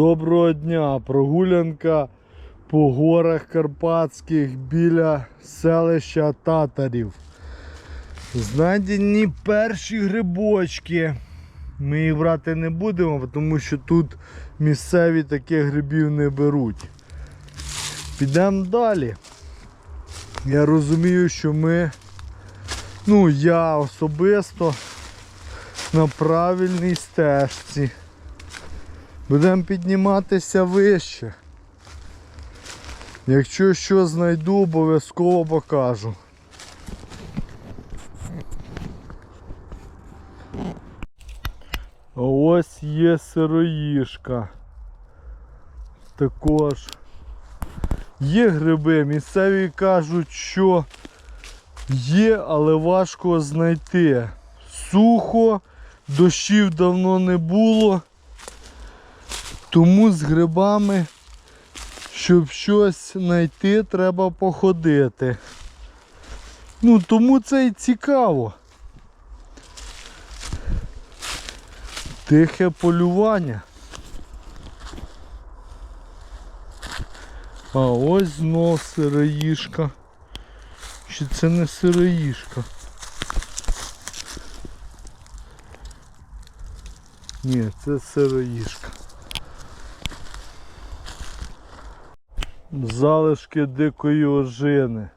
Доброго дня! Прогулянка по горах Карпатських біля селища Татарів. Знайдені перші грибочки. Ми їх брати не будемо, тому що тут місцеві таких грибів не беруть. Підемо далі. Я розумію, що ми, ну я особисто на правильній стежці. Будемо підніматися вище. Якщо що знайду, обов'язково покажу. А ось є сироїшка. Також є гриби. Місцеві кажуть, що є, але важко знайти. Сухо, дощів давно не було. Тому з грибами, щоб щось знайти, треба походити. Ну, тому це і цікаво. Тихе полювання. А ось знов сироїшка. Чи це не сироїшка? Ні, це сироїшка. Залишки дикої ожини.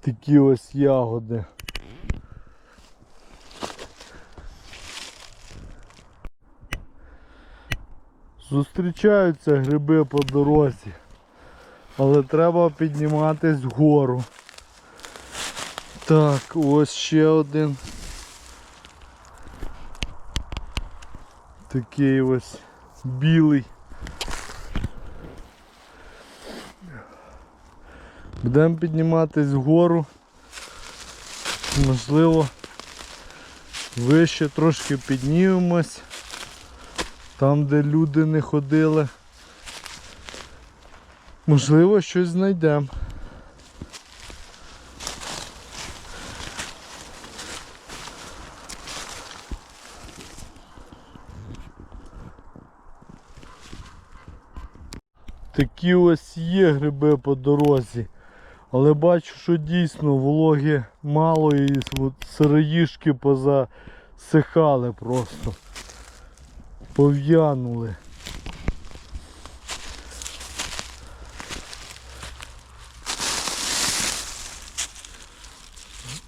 Такі ось ягоди. Зустрічаються гриби по дорозі, але треба підніматись вгору. Так, ось ще один. Такий ось білий. Будемо підніматись вгору. Можливо, вище трошки піднімемось. Там, де люди не ходили. Можливо, щось знайдемо. Такі ось є гриби по дорозі. Але бачу, що дійсно вологи мало і сироїшки позасихали просто. Пов'янули.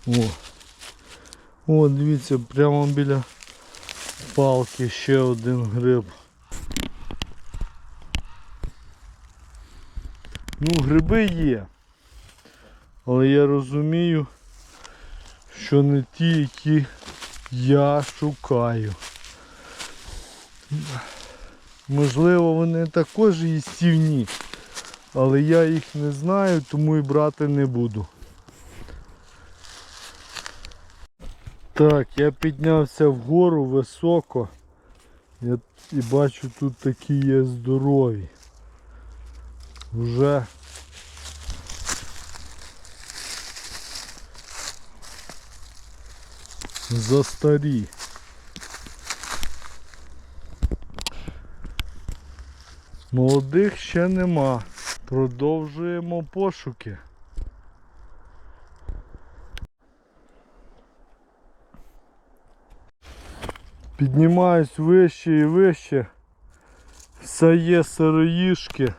О. О, дивіться, прямо біля палки ще один гриб. Ну, гриби є. Але я розумію, що не ті, які я шукаю. Можливо, вони також їстівні, але я їх не знаю, тому і брати не буду. Так, я піднявся вгору високо. Я і бачу тут такі є здорові. Вже застарі. Молодих ще нема. Продовжуємо пошуки. Піднімаюсь вище і вище. Все є сироїшки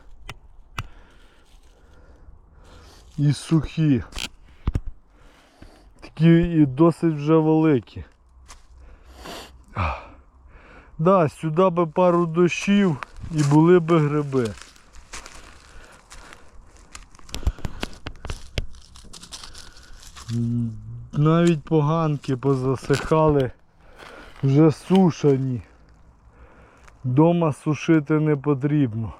і сухі. Такі і досить вже великі. Да, сюди би пару дощів і були би гриби. Навіть поганки позасихали, вже сушені. Дома сушити не потрібно.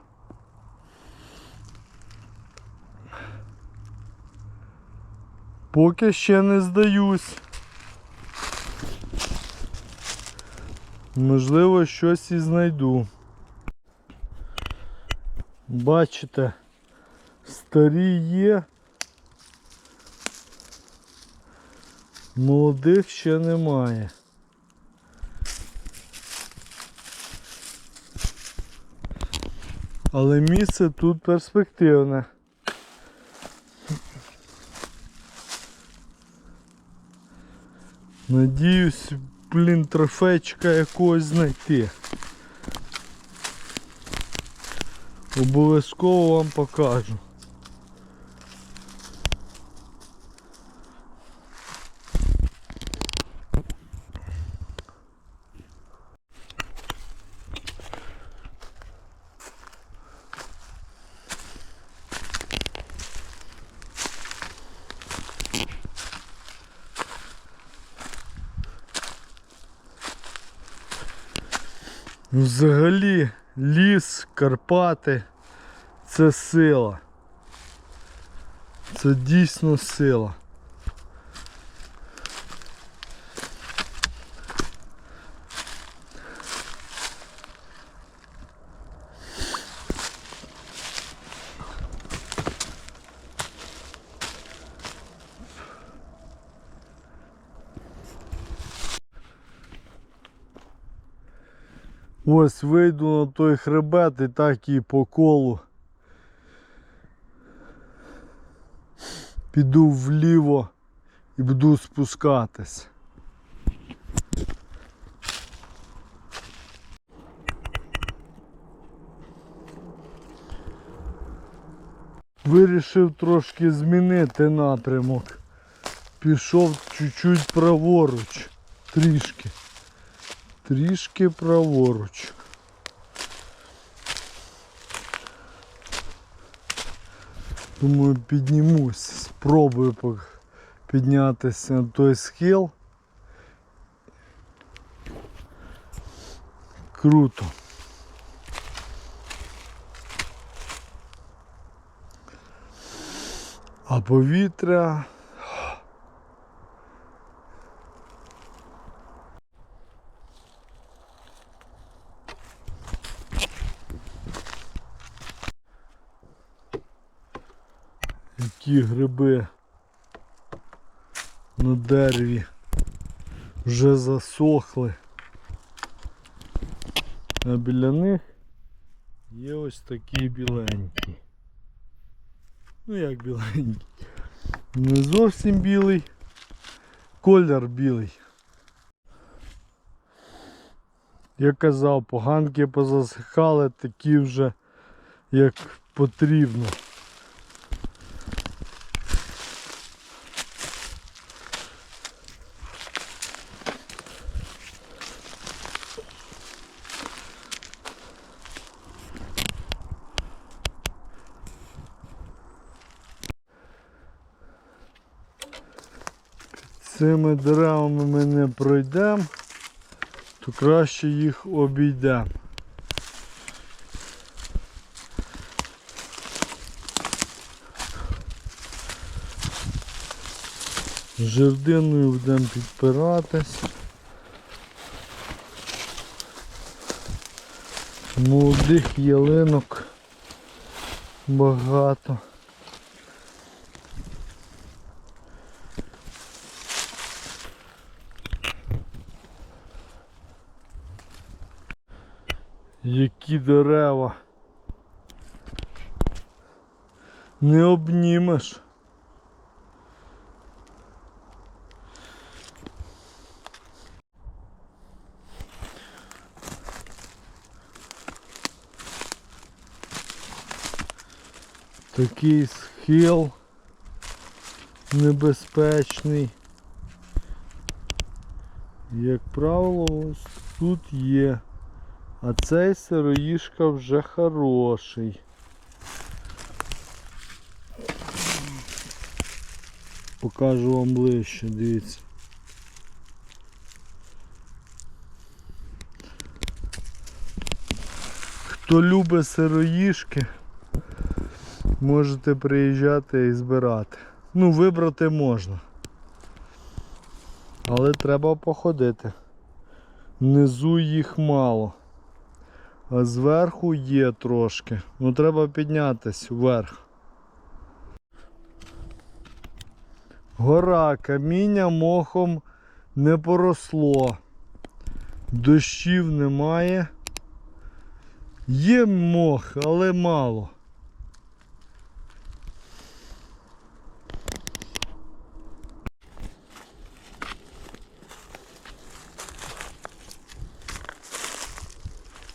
Поки ще не здаюсь. Можливо, щось і знайду. Бачите, старі є. Молодих ще немає. Але місце тут перспективне. Надіюсь, блін, трофейчика якогось знайти. Обов'язково вам покажу. Взагалі, ліс, Карпати це сила. Це дійсно сила. Ось вийду на той хребет і так і по колу. Піду вліво і буду спускатись. Вирішив трошки змінити напрямок. Пішов чуть-чуть праворуч. Трішки. Трішки праворуч. Думаю, піднімусь, спробую піднятися на той схил. Круто. А повітря. Які гриби на дереві вже засохли. А біля них є ось такі біленькі. Ну як біленький. Не зовсім білий, колір білий. Я казав, поганки позасихали такі вже як потрібно. Цими деревами ми не пройдемо, то краще їх обійдемо. Жердиною будемо підпиратись. Молодих ялинок багато. Які дерева. Не обнімеш. Такий схил небезпечний. Як правило, ось тут є. А цей сироїшка вже хороший. Покажу вам ближче, дивіться. Хто любить сироїшки, можете приїжджати і збирати. Ну, вибрати можна. Але треба походити. Внизу їх мало. А зверху є трошки. Ну треба піднятися вверх. Гора, каміння мохом не поросло. Дощів немає. Є мох, але мало.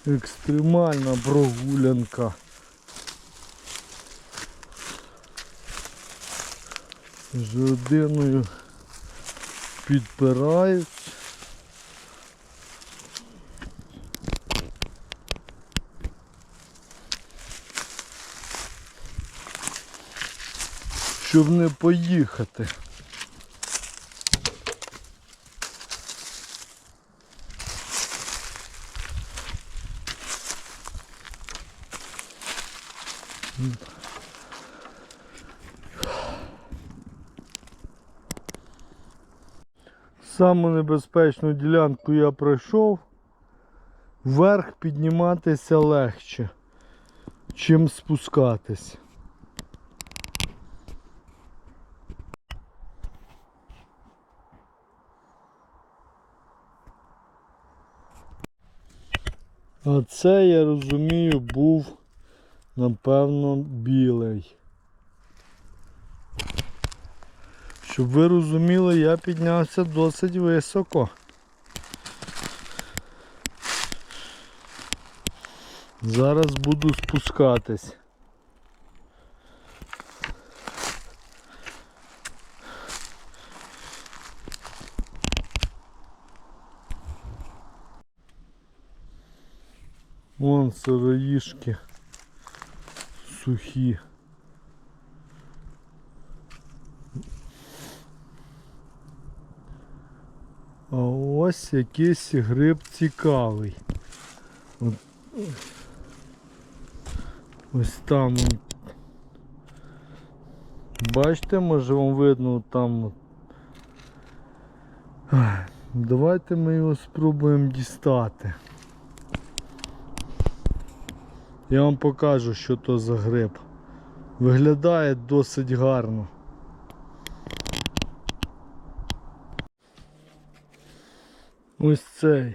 Екстремальна прогулянка. З родиною підпирають. Щоб не поїхати. Саму небезпечну ділянку я пройшов. Вверх підніматися легше, чим спускатись. А це, я розумію, був напевно білий. Щоб ви розуміли, я піднявся досить високо. Зараз буду спускатись. Вон сироїшки сухі. А ось якийсь гриб цікавий. От. Ось там. Бачите, може вам видно там. Давайте ми його спробуємо дістати. Я вам покажу, що то за гриб. Виглядає досить гарно. Ось цей.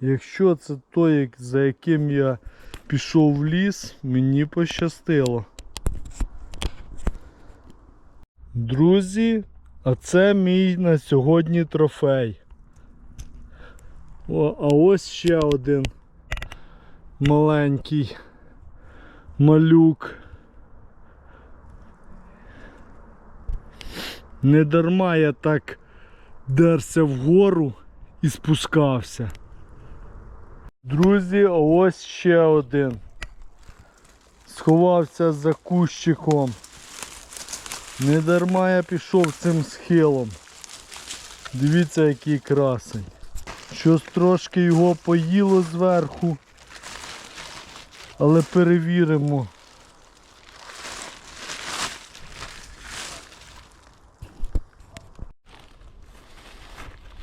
Якщо це той, за яким я пішов в ліс, мені пощастило. Друзі, а це мій на сьогодні трофей. О, а ось ще один маленький малюк. Не дарма я так дерся вгору і спускався. Друзі, а ось ще один. Сховався за кущиком. Не дарма я пішов цим схилом. Дивіться, який красень. Щось трошки його поїло зверху. Але перевіримо.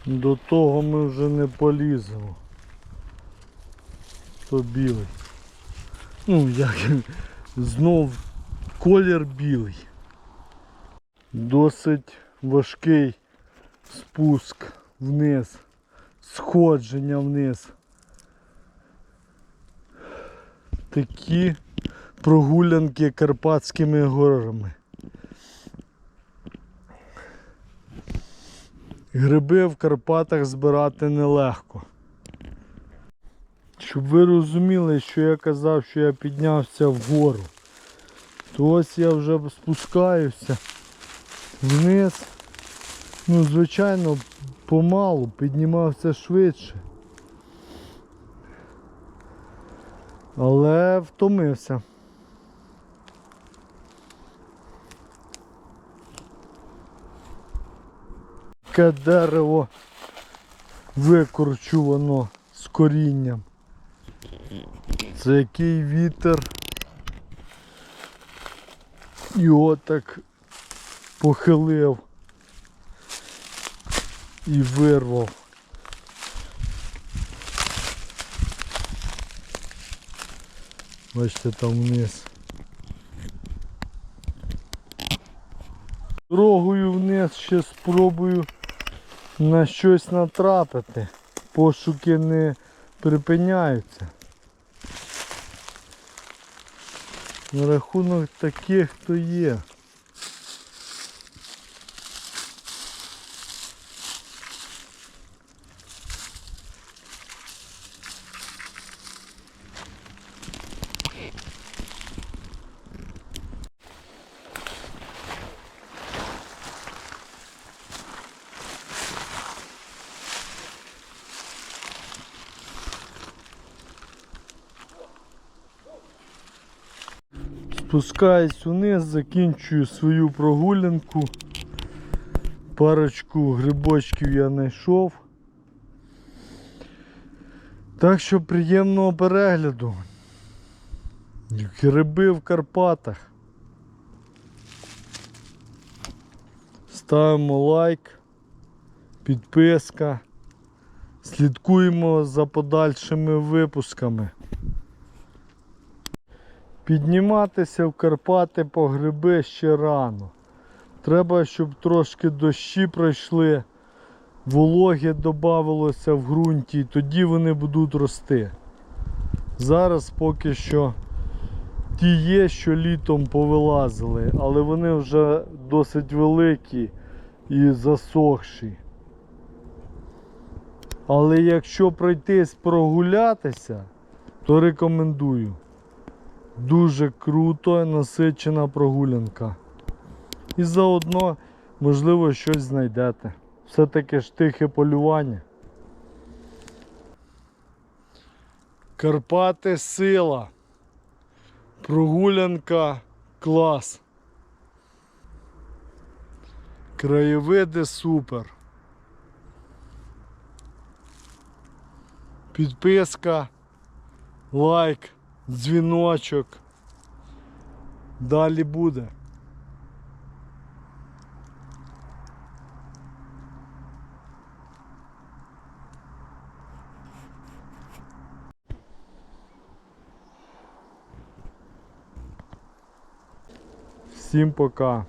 До того ми вже не поліземо. То білий. Ну, як знов колір білий. Досить важкий спуск вниз, сходження вниз. Такі прогулянки Карпатськими горами. Гриби в Карпатах збирати нелегко. Щоб ви розуміли, що я казав, що я піднявся вгору, то ось я вже спускаюся вниз. Ну, звичайно, помалу піднімався швидше. Але втомився. Таке дерево викорчувано з корінням. Це який вітер його так похилив і вирвав. Бачите там вниз. Дорогою вниз ще спробую на щось натрапити. Пошуки не припиняються. На рахунок таких, хто є. Спускаюсь вниз, закінчую свою прогулянку. Парочку грибочків я знайшов. Так що приємного перегляду. Гриби в Карпатах. Ставимо лайк, підписка. Слідкуємо за подальшими випусками. Підніматися в Карпати по гриби ще рано. Треба, щоб трошки дощі пройшли, вологи додавалося в ґрунті, і тоді вони будуть рости. Зараз поки що ті є, що літом повилазили, але вони вже досить великі і засохші. Але якщо пройтись прогулятися, то рекомендую. Дуже круто насичена прогулянка. І заодно, можливо, щось знайдете. Все-таки ж тихе полювання. Карпати сила. Прогулянка клас. Краєвиди супер. Підписка, лайк, дзвіночок. Далі буде. Всім пока.